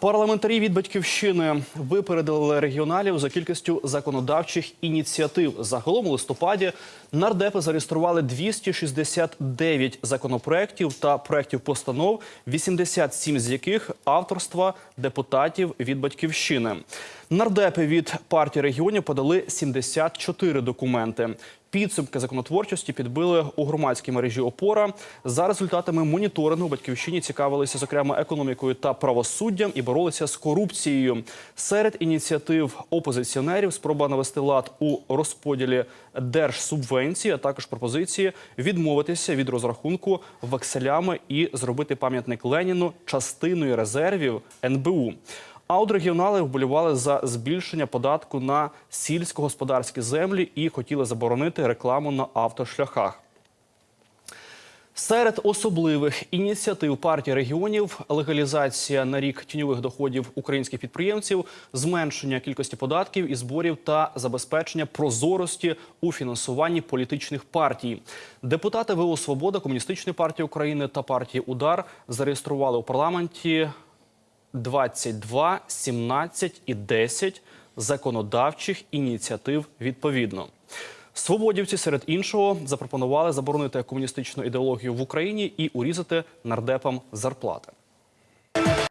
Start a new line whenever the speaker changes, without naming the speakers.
Парламентарі від батьківщини випередили регіоналів за кількістю законодавчих ініціатив. Загалом у листопаді нардепи зареєстрували 269 законопроєктів та проєктів постанов, 87 з яких авторства депутатів від батьківщини. Нардепи від партії регіонів подали 74 документи. Підсумки законотворчості підбили у громадській мережі ОПОРА. За результатами моніторингу батьківщині цікавилися зокрема економікою та правосуддям і боролися з корупцією. Серед ініціатив опозиціонерів спроба навести лад у розподілі держсубвенції, а також пропозиції відмовитися від розрахунку векселями і зробити пам'ятник Леніну частиною резервів НБУ. А от регіонали вболівали за збільшення податку на сільськогосподарські землі і хотіли заборонити рекламу на автошляхах. Серед особливих ініціатив партії регіонів легалізація на рік тіньових доходів українських підприємців, зменшення кількості податків і зборів та забезпечення прозорості у фінансуванні політичних партій. Депутати ВО Свобода, Комуністичної партії України та партії Удар зареєстрували у парламенті 22, 17 і 10 законодавчих ініціатив відповідно. Свободівці серед іншого запропонували заборонити комуністичну ідеологію в Україні і урізати нардепам зарплати.